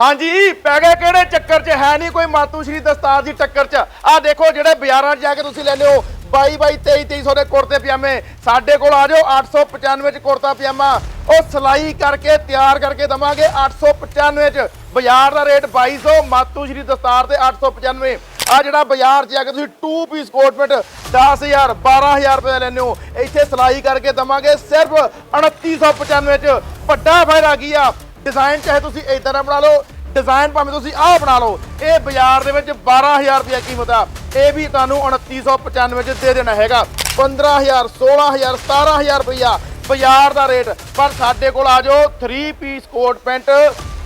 ਹਾਂਜੀ, ਪੈ ਗਏ ਕਿਹੜੇ ਚੱਕਰ 'ਚ? ਹੈ ਨਹੀਂ ਕੋਈ ਮਾਤੂ ਸ਼੍ਰੀ ਦਸਤਾਰ ਦੀ ਟੱਕਰ 'ਚ। ਆ ਦੇਖੋ ਜਿਹੜੇ ਬਾਜ਼ਾਰਾਂ 'ਚ ਜਾ ਕੇ ਤੁਸੀਂ ਲੈਂਦੇ ਹੋ 22 22 23 2300 ਦੇ ਕੁੜਤੇ ਪਜਾਮੇ। ਸਾਡੇ ਕੋਲ ਆ ਜਾਓ 895 'ਚ ਕੁੜਤਾ ਪਜਾਮਾ। ਉਹ ਸਿਲਾਈ ਕਰਕੇ ਤਿਆਰ ਕਰਕੇ ਦਵਾਂਗੇ 895 'ਚ। ਬਾਜ਼ਾਰ ਦਾ ਰੇਟ 2200 ਮਾਤੂ ਸ਼੍ਰੀ ਦਸਤਾਰ ਤੇ 895 ਆ ਜਿਹੜਾ ਬਾਜ਼ਾਰ 'ਚ ਜਾ ਕੇ ਤੁਸੀਂ 2 ਪੀਸ ਕੋਟ ਪੈਂਟ 10000 12000 ਰੁਪਏ ਦਾ ਲੈਂਦੇ ਹੋ ਇੱਥੇ ਸਿਲਾਈ ਕਰਕੇ ਦਵਾਂਗੇ ਸਿਰਫ 2995 'ਚ। ਵੱਡਾ ਫਾਇਦਾ ਕੀ ਆ? ਡਿਜ਼ਾਈਨ ਚਾਹੇ ਤੁਸੀਂ ਇਦਾਂ ਦਾ ਬਣਾ ਲਓ ਡਿਜ਼ਾਈਨ ਭਾਵੇਂ ਤੁਸੀਂ ਆਹ ਬਣਾ ਲਓ, ਇਹ ਬਾਜ਼ਾਰ ਦੇ ਵਿੱਚ 12000 ਰੁਪਏ ਕੀਮਤ ਆ। ਇਹ ਵੀ ਤੁਹਾਨੂੰ 2995 ਚ ਦੇ ਦੇਣਾ ਹੈਗਾ। 15000 16000 17000 ਰੁਪਇਆ ਬਾਜ਼ਾਰ ਦਾ ਰੇਟ। ਪਰ ਸਾਡੇ ਕੋਲ ਆ ਜਾਓ 3 ਪੀਸ ਕੋਟ ਪੈਂਟ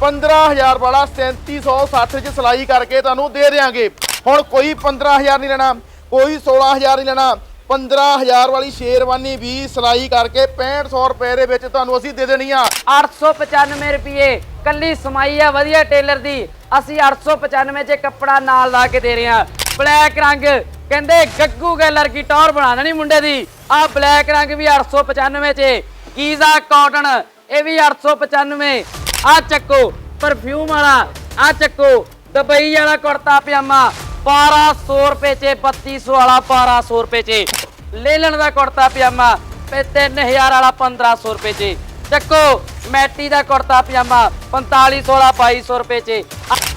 15000 ਵਾਲਾ 3760 ਚ ਸਿਲਾਈ ਕਰਕੇ ਤੁਹਾਨੂੰ ਦੇ ਦੇਾਂਗੇ ਹੁਣ ਕੋਈ 15000 ਨਹੀਂ ਲੈਣਾ, ਕੋਈ 16000 ਨਹੀਂ ਲੈਣਾ। 15000 ਵਾਲੀ ਸ਼ੇਰਵਾਨੀ ਵੀ ਸਿਲਾਈ ਕਰਕੇ 6500 ਰੁਪਏ ਦੇ ਵਿੱਚ ਤੁਹਾਨੂੰ ਅਸੀਂ ਦੇ ਦੇਣੀ ਆ। 895 ਰੁਪਏ ਕੱਲੀ ਸਮਾਈ ਆ, ਵਧੀਆ ਟੇਲਰ ਦੀ। ਅਸੀਂ 895 ਚ ਕੱਪੜਾ ਨਾਲ ਲਾ ਕੇ ਦੇ ਰਹੇ ਹਾਂ ਬਲੈਕ ਰੰਗ, ਕਹਿੰਦੇ ਗੱਗੂ ਗੈਲਰ ਕੀ ਟੌਰ ਬਣਾ ਦੇਣੀ ਮੁੰਡੇ ਦੀ। ਆ ਬਲੈਕ ਰੰਗ ਵੀ 895 ਚ। ਕੀਜ਼ਾ ਕਾਟਨ, ਇਹ ਵੀ 895 ਆ ਚੱਕੋ ਪਰਫਿਊਮ ਵਾਲਾ, ਆ ਚੱਕੋ, ਦੁਬਈ ਵਾਲਾ ਕੁੜਤਾ ਪਜਾਮਾ। 1200 ਰੁਪਏ ਚ 3200 ਵਾਲਾ 1200 ਰੁਪਏ ਚ। ਲੇਲਣ ਦਾ ਕੁੜਤਾ ਪਜਾਮਾ ਤੇ 3000 ਵਾਲਾ 1500 ਰੁਪਏ ਚ। ਚੱਕੋ ਮੈਟੀ ਦਾ ਕੁੜਤਾ ਪਜਾਮਾ 4500 ਵਾਲਾ 2200 ਰੁਪਏ ਚ।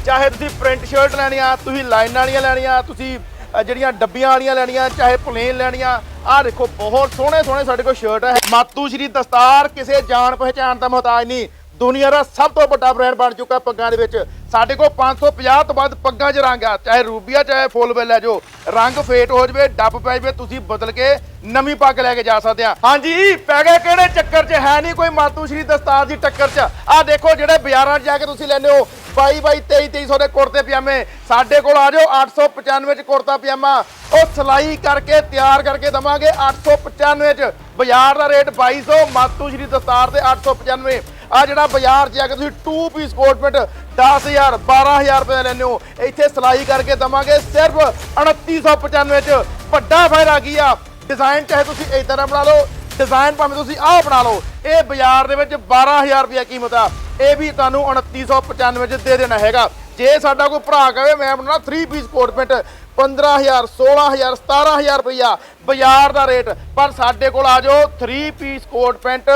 ਚਾਹੇ ਤੁਸੀਂ ਪ੍ਰਿੰਟ ਸ਼ਰਟ ਲੈਣੀ ਆ ਤੁਸੀਂ ਲਾਈਨਾਂ ਵਾਲੀਆਂ ਲੈਣੀਆਂ ਤੁਸੀਂ ਅ, ਜਿਹੜੀਆਂ ਡੱਬੀਆਂ ਵਾਲੀਆਂ ਲੈਣੀਆਂ ਚਾਹੇ ਪਲੇਨ ਲੈਣੀਆਂ ਆਹ ਦੇਖੋ ਬਹੁਤ ਸੋਹਣੇ ਸੋਹਣੇ ਸਾਡੇ ਕੋਲ ਸ਼ਰਟ ਹੈ ਮਾਤੂ ਸ਼੍ਰੀ ਦਸਤਾਰ ਕਿਸੇ ਜਾਣ ਪਹਿਚਾਣ ਦਾ ਮੁਹਤਾਜ ਨਹੀਂ। ਦੁਨੀਆ ਦਾ ਸਭ ਤੋਂ ਵੱਡਾ ਬ੍ਰਾਂਡ ਬਣ ਚੁੱਕਾ ਪੱਗਾਂ ਦੇ ਵਿੱਚ। ਸਾਡੇ ਕੋਲ 550 ਤੋਂ ਵੱਧ ਪੱਗਾਂ 'ਚ ਰੰਗ ਆ, ਚਾਹੇ ਰੂਬੀਆ, ਚਾਹੇ ਫੁੱਲ ਬਿੱਲ ਹੈ ਜੋ। ਰੰਗ ਫੇਟ ਹੋ ਜਵੇ, ਡੱਬ ਪੈ ਜਵੇ, ਤੁਸੀਂ ਬਦਲ ਕੇ ਨਵੀਂ ਪੱਗ ਲੈ ਕੇ ਜਾ ਸਕਦੇ ਆ। ਹਾਂਜੀ, ਪੈ ਗਏ ਕਿਹੜੇ ਚੱਕਰ 'ਚ? ਹੈ ਨਹੀਂ ਕੋਈ ਮਾਤੂ ਸ਼੍ਰੀ ਦਸਤਾਰ ਦੀ ਟੱਕਰ 'ਚ। ਆਹ ਦੇਖੋ ਜਿਹੜੇ ਬਾਜ਼ਾਰਾਂ 'ਚ ਜਾ ਕੇ ਤੁਸੀਂ ਲੈਂਦੇ ਹੋ। 22 22 23 2300 ਦੇ ਕੁੜਤੇ ਪਜਾਮੇ। ਸਾਡੇ ਕੋਲ ਆ ਜਾਓ 895 ਚ ਕੁੜਤਾ ਪਜਾਮਾ। ਉਹ ਸਿਲਾਈ ਕਰਕੇ, ਤਿਆਰ ਕਰਕੇ ਦਵਾਂਗੇ 895 ਚ। ਬਾਜ਼ਾਰ ਦਾ ਰੇਟ 2200 ਮਾਤੂ ਸ਼੍ਰੀ ਦਸਤਾਰ ਤੇ 895 ਆ ਜਿਹੜਾ ਬਾਜ਼ਾਰ 'ਚ ਜਾ ਕੇ ਤੁਸੀਂ 2 ਪੀਸ ਕੋਟ ਪੈਂਟ 10000 12000 ਰੁਪਏ ਦਾ ਲੈਂਦੇ ਹੋ। ਇੱਥੇ ਸਿਲਾਈ ਕਰਕੇ ਦਵਾਂਗੇ ਸਿਰਫ 2995 ਚ। ਵੱਡਾ ਫਾਇਦਾ ਕੀ ਆ? ਡਿਜ਼ਾਈਨ ਚਾਹੇ ਤੁਸੀਂ ਇਦਾਂ ਦਾ ਬਣਾ ਲਓ ਡਿਜ਼ਾਈਨ ਭਾਵੇਂ ਤੁਸੀਂ ਆਹ ਬਣਾ ਲਓ। ਇਹ ਬਾਜ਼ਾਰ ਦੇ ਵਿੱਚ 12000 ਰੁਪਏ ਕੀਮਤ ਆ। ਇਹ ਵੀ ਤੁਹਾਨੂੰ 2995 ਚ ਦੇ ਦੇਣਾ ਹੈਗਾ। ਜੇ ਸਾਡਾ ਕੋਈ ਭਰਾ ਕਹੇ, ਮੈਂ ਬਣਾਉਣਾ 3 ਪੀਸ ਕੋਟ ਪੈਂਟ 15000 16000 17000 ਰੁਪਇਆ ਬਾਜ਼ਾਰ ਦਾ ਰੇਟ, ਪਰ ਸਾਡੇ ਕੋਲ ਆ ਜਾਓ 3 ਪੀਸ ਕੋਟ ਪੈਂਟ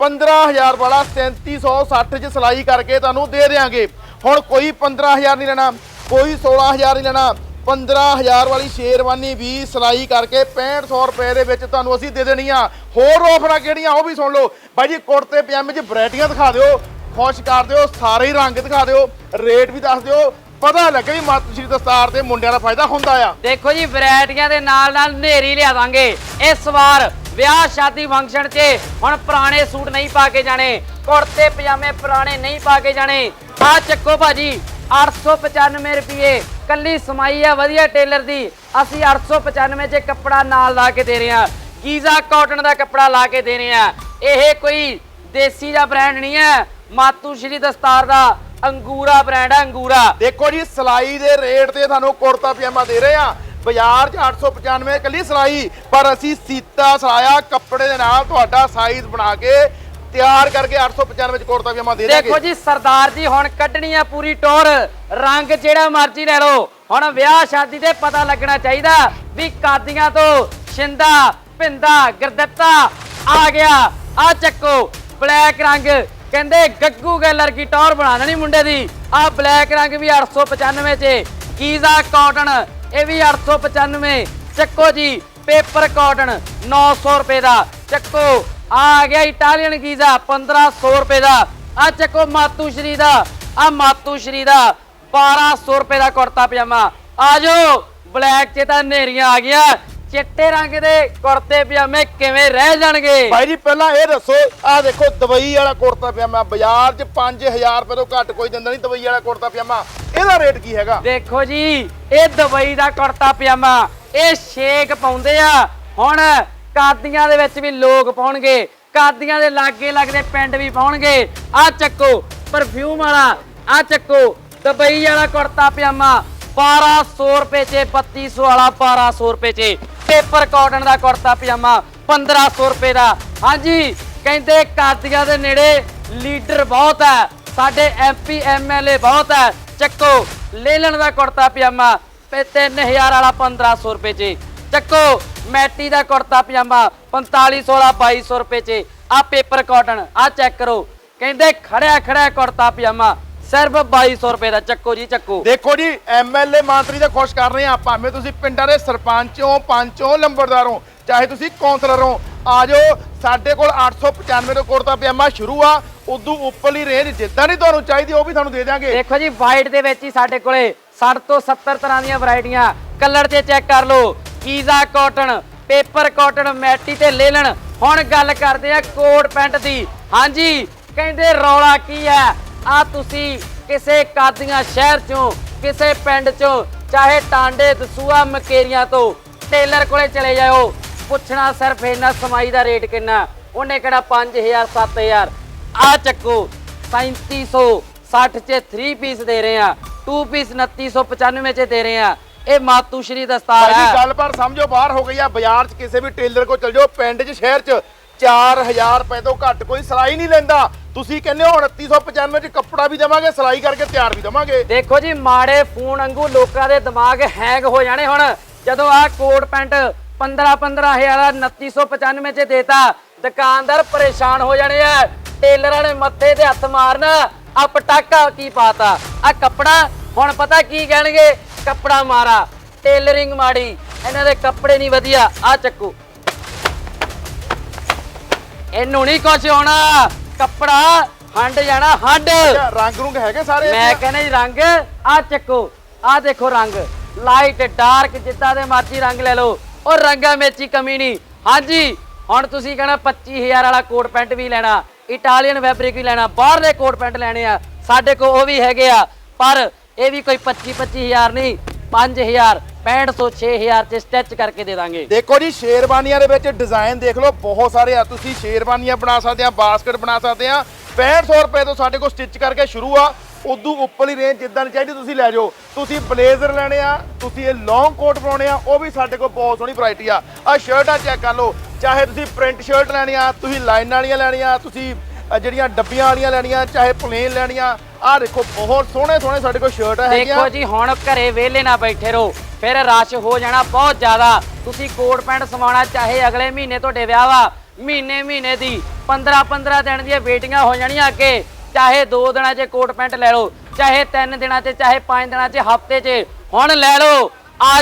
15000 ਵਾਲਾ 3760 ਚ ਸਿਲਾਈ ਕਰਕੇ ਤੁਹਾਨੂੰ ਦੇ ਦੇਾਂਗੇ ਹੁਣ ਕੋਈ 15000 ਨਹੀਂ ਲੈਣਾ, ਕੋਈ 16000 ਨਹੀਂ ਲੈਣਾ 15000 ਵਾਲੀ ਸ਼ੇਰਵਾਨੀ ਵੀ ਸਿਲਾਈ ਕਰਕੇ 6500 ਰੁਪਏ ਦੇ ਵਿੱਚ ਤੁਹਾਨੂੰ ਅਸੀਂ ਦੇ ਦੇਣੀ ਆ ਹੋਰ ਆਫਰਾਂ ਕਿਹੜੀਆਂ, ਉਹ ਵੀ ਸੁਣ ਲਓ। ਬਾਈ ਜੀ, ਕੁੜਤੇ, ਪਜਾਮੇ 'ਚ ਵੈਰਾਈਟੀਆਂ ਦਿਖਾ ਦਿਓ, ਖੁਸ਼ ਕਰ ਦਿਓ, ਸਾਰੇ ਹੀ ਰੰਗ ਦਿਖਾ ਦਿਓ, ਰੇਟ ਵੀ ਦੱਸ ਦਿਓ। ਪਤਾ ਲੱਗੇ ਵੀ ਮਾਤੂ ਸ਼੍ਰੀ ਦਸਤਾਰ ਤੇ ਮੁੰਡਿਆਂ ਦਾ ਫਾਇਦਾ ਹੁੰਦਾ ਆ। ਦੇਖੋ ਜੀ, ਵੈਰਾਈਟੀਆਂ ਦੇ ਨਾਲ ਨਾਲ ਨੇਰੀ ਲਿਆ ਦਾਂਗੇ। ਇਸ ਵਾਰ ਵਿਆਹ ਸ਼ਾਦੀ ਫੰਕਸ਼ਨ 'ਚ ਹੁਣ ਪੁਰਾਣੇ ਸੂਟ ਨਹੀਂ ਪਾ ਕੇ ਜਾਣੇ, ਕੁੜਤੇ, ਪਜਾਮੇ ਪੁਰਾਣੇ ਨਹੀਂ ਪਾ ਕੇ ਜਾਣੇ। ਆ ਚੱਕੋ ਭਾਜੀ 895 ਰੁਪਏ, ਕੱਲੀ ਸਮਾਈ ਆ, ਵਧੀਆ ਟੇਲਰ ਦੀ। ਅਸੀਂ 895 ਚ ਕੱਪੜਾ ਨਾਲ ਲਾ ਕੇ ਦੇ ਰਹੇ ਹਾਂ। ਗੀਜ਼ਾ ਕਾਟਨ ਦਾ ਕੱਪੜਾ ਲਾ ਕੇ ਦੇ ਰਹੇ ਹਾਂ। ਇਹ ਕੋਈ ਦੇਸੀ ਦਾ ਬ੍ਰਾਂਡ ਨਹੀਂ ਹੈ, ਮਾਤੂ ਸ਼੍ਰੀ ਦਸਤਾਰ ਦਾ ਅੰਗੂਰਾ ਬ੍ਰਾਂਡ ਹੈ ਅੰਗੂਰਾ। ਦੇਖੋ ਜੀ, ਸਿਲਾਈ ਦੇ ਰੇਟ ਤੇ ਤੁਹਾਨੂੰ ਕੁੜਤਾ, ਪਜਾਮਾ ਦੇ ਰਹੇ ਆ ਬਾਜ਼ਾਰ 'ਚ 895 ਕੱਲੀ ਸਿਲਾਈ ਪਰ ਅਸੀਂ ਸੀਤਾ ਸਿਲਾਇਆ ਕੱਪੜੇ ਦੇ ਨਾਲ ਤੁਹਾਡਾ ਸਾਈਜ਼ ਬਣਾ ਕੇ ਤਿਆਰ ਕਰਕੇ 895 ਚ ਕੁੜਤਾ ਪਜਾਮਾ ਦੇ ਦੇਖੋ ਜੀ ਸਰਦਾਰ ਜੀ ਹੁਣ ਕੱਢਣੀ ਆ ਪੂਰੀ ਟੋਰ। ਰੰਗ ਜਿਹੜਾ ਮਰਜ਼ੀ ਲੈ ਲਓ। ਹੁਣ ਵਿਆਹ ਸ਼ਾਦੀ ਤੇ ਪਤਾ ਲੱਗਣਾ ਚਾਹੀਦਾ ਵੀ ਕਾਦੀਆਂ ਤੋਂ ਸ਼ਿੰਦਾ ਭਿੰਦਾ ਗਰਦੱਤਾ ਆ ਗਿਆ। ਆ ਚੱਕੋ ਬਲੈਕ ਰੰਗ। ਕਹਿੰਦੇ ਗੱਗੂ ਗੈਲਰ ਕੀ ਟੌਰ ਬਣਾ ਦੇਣੀ ਮੁੰਡੇ ਦੀ। ਆ ਬਲੈਕ ਰੰਗ ਵੀ 895 ਚ। ਕੀਜ਼ਾ ਕਾਟਨ, ਇਹ ਵੀ 895 ਚੱਕੋ ਜੀ, ਪੇਪਰ ਕਾਟਨ 900 ਰੁਪਏ ਦਾ। ਚੱਕੋ, ਆ ਆ ਗਿਆ ਇਟਾਲੀਅਨ ਗੀਜ਼ਾ 1500 ਰੁਪਏ ਦਾ। ਆ ਚੱਕੋ ਮਾਤੂ ਸ਼੍ਰੀ ਦਾ, ਆ ਮਾਤੂ ਸ਼੍ਰੀ ਦਾ 1200 ਰੁਪਏ ਦਾ ਕੁੜਤਾ ਪਜਾਮਾ। ਆ ਜਾਓ, ਬਲੈਕ 'ਚ ਤਾਂ ਨੇਰੀਆਂ ਆ ਗਿਆ ਚਿੱਟੇ ਰੰਗ ਦੇ ਕੁੜਤੇ ਪਜਾਮੇ ਕਿਵੇਂ ਰਹਿ ਜਾਣਗੇ? ਭਾਈ ਜੀ ਪਹਿਲਾਂ ਇਹ ਦੱਸੋ ਆਹ ਦੇਖੋ ਦਵਾਈ ਵਾਲਾ ਕੁੜਤਾ ਪਜਾਮਾ ਬਾਜ਼ਾਰ 'ਚ 5000 ਰੁਪਏ ਤੋਂ ਘੱਟ ਕੋਈ ਦਿੰਦਾ ਨਹੀਂ ਦਵਾਈ ਵਾਲਾ ਕੁੜਤਾ ਪਜਾਮਾ। ਇਹਦਾ ਰੇਟ ਕੀ ਹੈਗਾ? ਦੇਖੋ ਜੀ ਇਹ ਦੁਬਈ ਦਾ ਕੁੜਤਾ ਪਜਾਮਾ ਇਹ ਸ਼ੇਕ ਪਾਉਂਦੇ ਆ। ਹੁਣ ਕਾਦੀਆਂ ਦੇ ਵਿੱਚ ਵੀ ਲੋਕ ਪਾਉਣਗੇ ਕਾਦੀਆਂ ਦੇ ਲਾਗੇ ਲੱਗਦੇ ਪਿੰਡ ਵੀ ਪਾਉਣਗੇ। ਆ ਚੱਕੋ ਪਰਫਿਊਮ ਵਾਲਾ ਆ ਚੱਕੋ ਦੁਬਈ ਵਾਲਾ ਕੁੜਤਾ ਪਜਾਮਾ 1200 ਰੁਪਏ ਚ 3200 ਵਾਲਾ 1200 ਰੁਪਏ ਚ। ਪੇਪਰ ਕਾਟਨ ਦਾ ਕੁੜਤਾ ਪਜਾਮਾ 1500 ਰੁਪਏ ਦਾ। ਹਾਂਜੀ, ਕਹਿੰਦੇ ਕਾਦੀਆਂ ਦੇ ਨੇੜੇ ਲੀਡਰ ਬਹੁਤ ਹੈ, ਸਾਡੇ ਐਮਪੀ ਐਮਐਲਏ ਬਹੁਤ ਹੈ। ਚੱਕੋ, ਲੇਲਣ ਦਾ ਕੁੜਤਾ ਪਜਾਮਾ ਤੇ 3000 ਵਾਲਾ 1500 ਰੁਪਏ 'ਚ। ਚੱਕੋ, ਮੈਟੀ ਦਾ ਕੁੜਤਾ ਪਜਾਮਾ 4500 ਵਾਲਾ 2200 ਰੁਪਏ 'ਚ। ਆ ਪੇਪਰ ਕਾਟਨ ਆ ਚੈੱਕ ਕਰੋ। ਕਹਿੰਦੇ ਖੜਿਆ ਖੜਿਆ ਕੁੜਤਾ ਪਜਾਮਾ। ਸਿਰਫ 2200 ਰੁਪਏ ਦਾ ਚੱਕੋ ਜੀ ਚੱਕੋ। ਦੇਖੋ ਜੀ ਐਮਐਲਏ ਮੰਤਰੀ ਦਾ ਖੁਸ਼ ਕਰ ਰਹੇ ਆ ਭਾਵੇਂ ਤੁਸੀਂ ਪਿੰਡਾਂ ਦੇ ਸਰਪੰਚ ਪੰਚ ਲੰਬੜਦਾਰ ਚਾਹੇ ਤੁਸੀਂ ਕੌਂਸਲਰ ਹੋ ਆ ਜਾਓ। ਸਾਡੇ ਕੋਲ 895 ਤੋਂ ਕੁੜਤਾ ਪਜਾਮਾ ਸ਼ੁਰੂ ਆ। ਉਦੋਂ ਉੱਪਰਲੀ ਰੇਂਜ ਜਿੱਦਾਂ ਦੀ ਤੁਹਾਨੂੰ ਚਾਹੀਦੀ ਉਹ ਵੀ ਤੁਹਾਨੂੰ ਦੇ ਦਿਆਂਗੇ। ਦੇਖੋ ਜੀ ਵਾਈਟ ਦੇ ਵਿੱਚ ਹੀ ਸਾਡੇ ਕੋਲੇ 60 ਤੋਂ 70 ਤਰ੍ਹਾਂ ਦੀਆਂ ਵੈਰਾਈਟੀਆਂ। ਕਲਰ ਤੇ ਚੈੱਕ ਕਰ ਲਓ। ਕੀਜ਼ਾ ਕਾਟਨ ਪੇਪਰ ਕਾਟਨ ਮੈਟੀ ਤੇ ਲੇਲਣ। ਹੁਣ ਗੱਲ ਕਰਦੇ ਆ ਕੋਟ ਪੈਂਟ ਦੀ। ਹਾਂਜੀ ਕਹਿੰਦੇ ਰੌਲਾ ਕੀ ਹੈ? ਆ ਤੁਸੀਂ ਕਿਸੇ ਕਾਦੀਆਂ ਸ਼ਹਿਰ ਚੋਂ ਕਿਸੇ ਪਿੰਡ ਚੋਂ ਚਾਹੇ ਟਾਂਡੇ ਦਸੂਆ ਮਕੇਰੀਆਂ ਤੋਂ ਟੇਲਰ ਕੋਲੇ ਚਲੇ ਜਾਓ। ਪੁੱਛਣਾ ਸਿਰਫ ਇਹਨਾਂ ਸਮਾਈ ਦਾ ਰੇਟ ਕਿੰਨਾ? ਉਹਨੇ ਕਿਹੜਾ 5000 7000 ਆ ਚੱਕੋ 3700 60 ਚ 3 ਪੀਸ ਦੇ ਰਹੇ ਆ 2 ਪੀਸ 2995 ਚ ਦੇ ਰਹੇ ਆ। ਇਹ ਮਾਤੂ ਸ਼੍ਰੀ ਦਸਤਾਰ ਭਾਜੀ ਹੈ ਗੱਲ ਪਰ ਸਮਝੋ ਬਾਹਰ ਹੋ ਗਈ ਆ ਬਾਜ਼ਾਰ 'ਚ ਕਿਸੇ ਵੀ ਟੇਲਰ ਕੋਲ ਚਲ ਜਾਓ ਪਿੰਡ 'ਚ ਸ਼ਹਿਰ 'ਚ। 4000 ਰੁਪਏ ਤੋਂ ਘੱਟ ਕੋਈ ਸਿਲਾਈ ਨਹੀਂ ਲੈਂਦਾ। ਤੁਸੀਂ ਕਹਿੰਦੇ ਹੋ 2995 'ਚ ਕੱਪੜਾ ਵੀ ਦੇਵਾਂਗੇ, ਸਿਲਾਈ ਕਰਕੇ ਤਿਆਰ ਵੀ ਦੇਵਾਂਗੇ। ਦੇਖੋ ਜੀ, ਮਾੜੇ ਫੋਨ ਵਾਂਗੂ ਲੋਕਾਂ ਦੇ ਦਿਮਾਗ ਹੈਂਗ ਹੋ ਜਾਣੇ ਹੁਣ। ਜਦੋਂ ਆਹ ਕੋਟ ਪੈਂਟ 15 15000 2995 ਚ ਦੇਤਾ, ਦੁਕਾਨਦਾਰ ਪਰੇਸ਼ਾਨ ਹੋ ਜਾਣੇ ਆ। ਟੇਲਰਾਂ ਨੇ ਮੱਥੇ ਤੇ ਹੱਥ ਮਾਰਨਾ ਆ ਪਟਾਕਾ ਕੀ ਪਾਤਾ? ਆ ਕੱਪੜਾ, ਹੁਣ ਪਤਾ ਕੀ ਕਹਿਣਗੇ? ਕੱਪੜਾ ਮਾਰਾ, ਟੇਲਰਿੰਗ ਮਾੜੀ, ਇਹਨਾਂ ਦੇ ਕੱਪੜੇ ਨਹੀਂ ਵਧੀਆ ਆ ਚੱਕੂ। ਇਹਨੂੰ ਨਹੀਂ ਕੁਛ ਹੋਣਾ। ਕੱਪੜਾ ਹੰਡ ਜਾਣਾ ਹੰਡ। ਰੰਗ ਰੁੰਗ ਹੈਗੇ ਸਾਰੇ ਮੈਂ ਕਹਿੰਦਾ ਜੀ ਰੰਗ ਆ ਚੱਕੋ ਆ ਦੇਖੋ ਰੰਗ। ਲਾਈਟ ਡਾਰਕ ਜਿੱਦਾਂ ਦੇ ਮਰਜ਼ੀ ਰੰਗ ਲੈ ਲਓ। ਉਹ ਰੰਗਾਂ ਵਿੱਚ ਹੀ ਕਮੀ ਨਹੀਂ। ਹਾਂਜੀ ਹੁਣ ਤੁਸੀਂ ਕਹਿਣਾ 25000 ਵਾਲਾ ਕੋਟ ਪੈਂਟ ਵੀ ਲੈਣਾ ਇਟਾਲੀਅਨ ਫੈਬਰਿਕ ਵੀ ਲੈਣਾ ਬਾਹਰ ਦੇ ਕੋਟ ਪੈਂਟ ਲੈਣੇ ਆ। ਸਾਡੇ ਕੋਲ ਉਹ ਵੀ ਹੈਗੇ ਆ ਪਰ ਇਹ ਵੀ ਕੋਈ 25 25000 ਨਹੀਂ। 5000 6500 6000 ਚ ਸਟਿਚ ਕਰਕੇ ਦੇ ਦਾਂਗੇ। ਦੇਖੋ ਜੀ, ਸ਼ੇਰਵਾਨੀਆਂ ਦੇ ਵਿੱਚ ਡਿਜ਼ਾਈਨ ਦੇਖ ਲਓ, ਬਹੁਤ ਸਾਰੇ ਆ। ਤੁਸੀਂ ਸ਼ੇਰਵਾਨੀਆਂ ਬਣਾ ਸਕਦੇ ਆ, ਬਾਸਕਟ ਬਣਾ ਸਕਦੇ ਆ। 6500 ਰੁਪਏ ਤੋਂ ਸਾਡੇ ਕੋਲ ਸਟਿਚ ਕਰਕੇ ਸ਼ੁਰੂ ਆ। ਉਦੋਂ ਉੱਪਰਲੀ ਰੇਂਜ ਜਿੱਦਾਂ ਦੀ ਚਾਹੀਦੀ, ਤੁਸੀਂ ਲੈ ਜਾਓ। ਤੁਸੀਂ ਬਲੇਜ਼ਰ ਲੈਣੇ ਆ, ਤੁਸੀਂ ਇਹ ਲੌਂਗ ਕੋਟ ਪਾਉਣੇ ਆ, ਉਹ ਵੀ ਸਾਡੇ ਕੋਲ ਬਹੁਤ ਸੋਹਣੀ ਵੈਰਾਈਟੀ ਆ। ਆ ਸ਼ਰਟਾਂ ਚੈੱਕ ਕਰ ਲਓ। ਚਾਹੇ ਤੁਸੀਂ ਪ੍ਰਿੰਟ ਸ਼ਰਟ ਲੈਣੀ ਆ, ਤੁਸੀਂ ਲਾਈਨ ਵਾਲੀਆਂ ਲੈਣੀਆਂ, ਤੁਸੀਂ ਜਿਹੜੀਆਂ ਡੱਬੀਆਂ ਵਾਲੀਆਂ ਲੈਣੀਆਂ, ਚਾਹੇ ਪਲੇਨ ਲੈਣੀਆਂ ਆ ਦੇਖੋ, ਬਹੁਤ ਸੋਹਣੇ ਸੋਹਣੇ ਸਾਡੇ ਕੋਲ ਸ਼ਰਟ ਹੈਗੀਆਂ ਦੇਖੋ ਜੀ, ਹੁਣ ਘਰੇ ਵਿਹਲੇ ਨਾ ਬੈਠੇ ਰਹੋ। ਫਿਰ ਰਸ਼ ਹੋ ਜਾਣਾ ਬਹੁਤ ਜ਼ਿਆਦਾ। ਤੁਸੀਂ ਕੋਟ ਪੈਂਟ ਸਵਾਉਣਾ ਚਾਹੇ ਅਗਲੇ ਮਹੀਨੇ ਤੁਹਾਡੇ ਵਿਆਹ ਵਾ, ਮਹੀਨੇ ਮਹੀਨੇ ਦੀ 15 15 ਦਿਨ ਦੀਆਂ ਵੇਟਿੰਗਾਂ ਹੋ ਜਾਣੀਆਂ ਅੱਗੇ। ਚਾਹੇ 2 ਦਿਨਾਂ 'ਚ ਕੋਟ ਪੈਂਟ ਲੈ ਲਓ, ਚਾਹੇ 3 ਦਿਨਾਂ 'ਚ, ਚਾਹੇ 5 ਦਿਨਾਂ 'ਚ, ਹਫ਼ਤੇ 'ਚ, ਹੁਣ ਲੈ ਲਓ, ਆ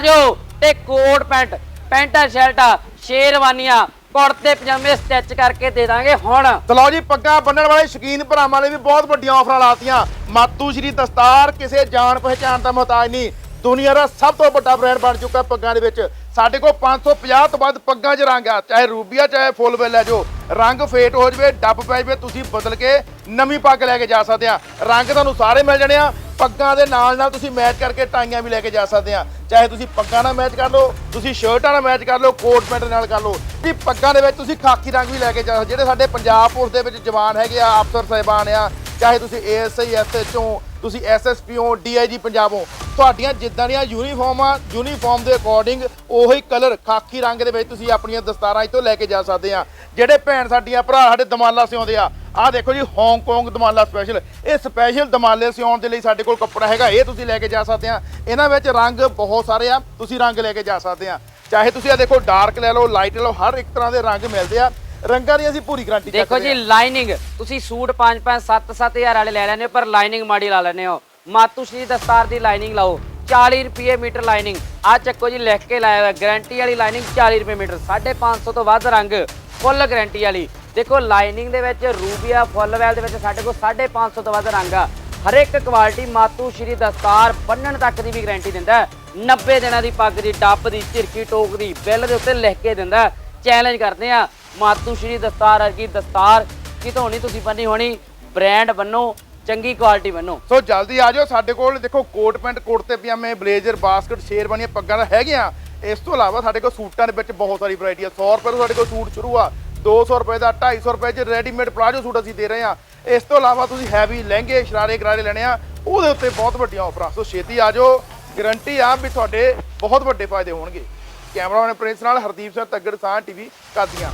ਤੇ ਕੋਟ ਪੈਂਟ, ਪੈਂਟਾਂ, ਸ਼ਰਟਾਂ, ਸ਼ੇਰਵਾਨੀਆਂ ਕੁੜਤੇ, ਪਜਾਮੇ ਸਟਿਚ ਕਰਕੇ ਦੇ ਦਾਂਗੇ ਹੁਣ। ਤੇ ਲਓ ਜੀ, ਪੱਗਾਂ ਬੰਨਣ ਵਾਲੇ ਸ਼ਕੀਨ ਭਰਾਵਾਂ ਲਈ ਵੀ ਬਹੁਤ ਵੱਡੀਆਂ ਆਫਰਾਂ ਲਾਤੀਆਂ। ਮਾਤੂ ਸ਼੍ਰੀ ਦਸਤਾਰ, ਕਿਸੇ ਜਾਣ ਪਹਿਚਾਣ ਦਾ ਮੁਹਤਾਜ ਨਹੀਂ। ਦੁਨੀਆ ਦਾ ਸਭ ਤੋਂ ਵੱਡਾ ਬ੍ਰਾਂਡ ਬਣ ਚੁੱਕਾ ਪੱਗਾਂ ਦੇ ਵਿੱਚ। ਸਾਡੇ ਕੋਲ 550 ਤੋਂ ਵੱਧ ਪੱਗਾਂ 'ਚ ਰੰਗ ਆ, ਚਾਹੇ ਰੂਬੀਆ ਚਾਹੇ ਫੁੱਲ ਵੇਲ ਲੈ ਜੋ। ਰੰਗ ਫੇਟ ਹੋ ਜਵੇ ਡੱਬ ਪੈ ਜਵੇ, ਤੁਸੀਂ ਬਦਲ ਕੇ ਨਵੀਂ ਪੱਗ ਲੈ ਕੇ ਜਾ ਸਕਦੇ ਆ। ਰੰਗ ਤੁਹਾਨੂੰ ਸਾਰੇ ਮਿਲ ਜਾਣੇ ਆ। ਪੱਗਾਂ ਦੇ ਨਾਲ ਨਾਲ ਤੁਸੀਂ ਮੈਚ ਕਰਕੇ ਟਾਈਆਂ ਵੀ ਲੈ ਕੇ ਜਾ ਸਕਦੇ ਆ। ਚਾਹੇ ਤੁਸੀਂ ਪੱਗਾਂ ਨਾਲ ਮੈਚ ਕਰ ਲਓ, ਤੁਸੀਂ ਸ਼ਰਟਾਂ ਨਾਲ ਮੈਚ ਕਰ ਲਓ ਕੋਟ ਪੈਂਟ ਨਾਲ ਕਰ ਲਓ। ਵੀ ਪੱਗਾਂ ਦੇ ਵਿੱਚ ਤੁਸੀਂ ਖਾਕੀ ਰੰਗ ਵੀ ਲੈ ਕੇ ਜਾ ਸਕਦੇ ਜਿਹੜੇ ਸਾਡੇ ਪੰਜਾਬ ਪੁਲਿਸ ਦੇ ਵਿੱਚ ਜਵਾਨ ਹੈਗੇ ਆ, ਅਫਸਰ ਸਾਹਿਬਾਨ ਆ, ਚਾਹੇ ਤੁਸੀਂ ਏਐਸਆਈ ਐਸਐਚਓ ਤੁਸੀਂ ਐਸਐਸਪੀ ਹੋ ਡੀਆਈਜੀ ਪੰਜਾਬ ਹੋ, ਤੁਹਾਡੀਆਂ ਜਿੱਦਾਂ ਦੀਆਂ ਯੂਨੀਫਾਰਮਾਂ ਯੂਨੀਫਾਰਮ ਦੇ ਅਕੋਰਡਿੰਗ ਉਹੀ ਕਲਰ ਖਾਕੀ ਰੰਗ ਦੇ ਵਿੱਚ ਤੁਸੀਂ ਆਪਣੀਆਂ ਦਸਤਾਰਾਂ ਇੱਥੋਂ ਲੈ ਕੇ ਜਾ ਸਕਦੇ ਆ। ਜਿਹੜੇ ਭੈਣ ਸਾਡੀਆਂ ਭਰਾ ਸਾਡੇ ਦਮਾਲਾ ਸਿਉਂਦੇ ਆ ਆਹ ਦੇਖੋ ਜੀ ਹਾਂਗਕਾਂਗ ਦਮਾਲਾ ਸਪੈਸ਼ਲ ਇਹ ਸਪੈਸ਼ਲ ਦਮਾਲੇ ਸਿਉਣ ਦੇ ਲਈ ਸਾਡੇ ਕੋਲ ਕੱਪੜਾ ਹੈਗਾ, ਇਹ ਤੁਸੀਂ ਲੈ ਕੇ ਜਾ ਸਕਦੇ ਆ। ਇਹਨਾਂ ਵਿੱਚ ਰੰਗ ਬਹੁਤ ਸਾਰੇ ਆ, ਤੁਸੀਂ ਰੰਗ ਲੈ ਕੇ ਜਾ ਸਕਦੇ ਆ। ਚਾਹੇ ਤੁਸੀਂ ਆ ਦੇਖੋ ਡਾਰਕ ਲੈ ਲਓ ਲਾਈਟ ਲੈ ਲਓ, ਹਰ ਇੱਕ ਤਰ੍ਹਾਂ ਦੇ ਰੰਗ ਮਿਲਦੇ ਆ। ਰੰਗਾਂ ਦੀ ਅਸੀਂ ਪੂਰੀ ਗਾਰੰਟੀ ਦੇਖੋ ਜੀ ਲਾਈਨਿੰਗ ਤੁਸੀਂ ਸੂਟ 5 5 7 7000 ਵਾਲੇ ਲੈ ਲੈਣੇ ਪਰ ਲਾਈਨਿੰਗ ਮਾੜੀ ਲਾ ਲੈਣੇ ਹੋ। ਮਾਤੂ ਸ਼੍ਰੀ ਦਸਤਾਰ ਦੀ ਲਾਈਨਿੰਗ ਲਾਓ 40 ਰੁਪਏ ਮੀਟਰ ਲਾਈਨਿੰਗ ਆ ਚੱਕੋ ਜੀ ਲਿਖ ਕੇ ਲਾਇਆ ਹੋਇਆ ਗਾਰੰਟੀ ਵਾਲੀ ਲਾਈਨਿੰਗ 40 ਰੁਪਏ ਮੀਟਰ 550 ਤੋਂ ਵੱਧ ਰੰਗ ਫੁੱਲ ਗਾਰੰਟੀ ਵਾਲੀ। ਦੇਖੋ ਲਾਈਨਿੰਗ ਦੇ ਵਿੱਚ ਰੂਬੀਆ ਫੁੱਲ ਵੈਲ ਦੇ ਵਿੱਚ ਸਾਡੇ ਕੋਲ 550 ਤੋਂ ਵੱਧ ਰੰਗ ਆ। ਹਰ ਇੱਕ ਕੁਆਲਿਟੀ ਮਾਤੂ ਸ਼੍ਰੀ ਦਸਤਾਰ ਬੰਨਣ ਤੱਕ ਦੀ ਵੀ ਗਾਰੰਟੀ ਦਿੰਦਾ ਹੈ। 90 ਦਿਨਾਂ ਦੀ ਪੱਗ ਦੀ ਡੱਬ ਦੀ ਝਿਰਕੀ ਟੋਕ ਦੀ ਬਿੱਲ ਦੇ ਉੱਤੇ ਲਿਖ ਕੇ ਦਿੰਦਾ ਚੈਲੰਜ ਕਰਦੇ ਆ ਮਾਤੂਸ਼ਰੀ ਦਸਤਾਰ ਵਰਗੀ ਦਸਤਾਰ, ਕਿਤੋਂ ਨਹੀਂ ਤੁਸੀਂ ਬੰਨੀ ਹੋਣੀ ਬ੍ਰਾਂਡ ਬੰਨੋ, ਚੰਗੀ ਕੁਆਲਿਟੀ ਬੰਨੋ। ਸੋ ਜਲਦੀ ਆ ਜਾਓ, ਸਾਡੇ ਕੋਲ ਦੇਖੋ ਕੋਟ ਪੈਂਟ ਕੁੜਤੇ ਪਜਾਮੇ ਬਲੇਜ਼ਰ, ਬਾਸਕਟ ਸ਼ੇਰਵਾਨੀਆਂ ਪੱਗਾਂ ਦਾ ਹੈਗੀਆਂ। ਇਸ ਤੋਂ ਇਲਾਵਾ ਸਾਡੇ ਕੋਲ ਸੂਟਾਂ ਦੇ ਵਿੱਚ ਬਹੁਤ ਸਾਰੀ ਵੈਰਾਈਟੀ ਆ। 100 ਰੁਪਏ ਤੋਂ ਸਾਡੇ ਕੋਲ ਸੂਟ ਸ਼ੁਰੂ ਆ। 200 ਰੁਪਏ ਦਾ 250 ਰੁਪਏ ਚ ਰੈਡੀਮੇਡ ਪਲਾਜੋ ਸੂਟ ਅਸੀਂ ਦੇ ਰਹੇ ਆ। ਇਸ ਤੋਂ ਇਲਾਵਾ ਤੁਸੀਂ ਹੈਵੀ ਲਹਿੰਗੇ, ਸ਼ਰਾਰੇ, ਗਰਾਰੇ ਲੈਣੇ ਆ। ਉਹਦੇ ਉੱਤੇ ਬਹੁਤ ਵੱਡੀਆਂ ਆਫਰਾਂ ਸੋ ਛੇਤੀ ਆ ਜਾਓ। ਗਰੰਟੀ ਆ ਵੀ ਤੁਹਾਡੇ ਬਹੁਤ ਵੱਡੇ ਫਾਇਦੇ ਹੋਣਗੇ। ਕੈਮਰਾਮੈਨ ਪ੍ਰਿੰਸ ਨਾਲ ਹਰਦੀਪ ਸਿੰਘ, ਤੱਗੜ ਸਾਹ ਟੀਵੀ ਕਾਦੀਆਂ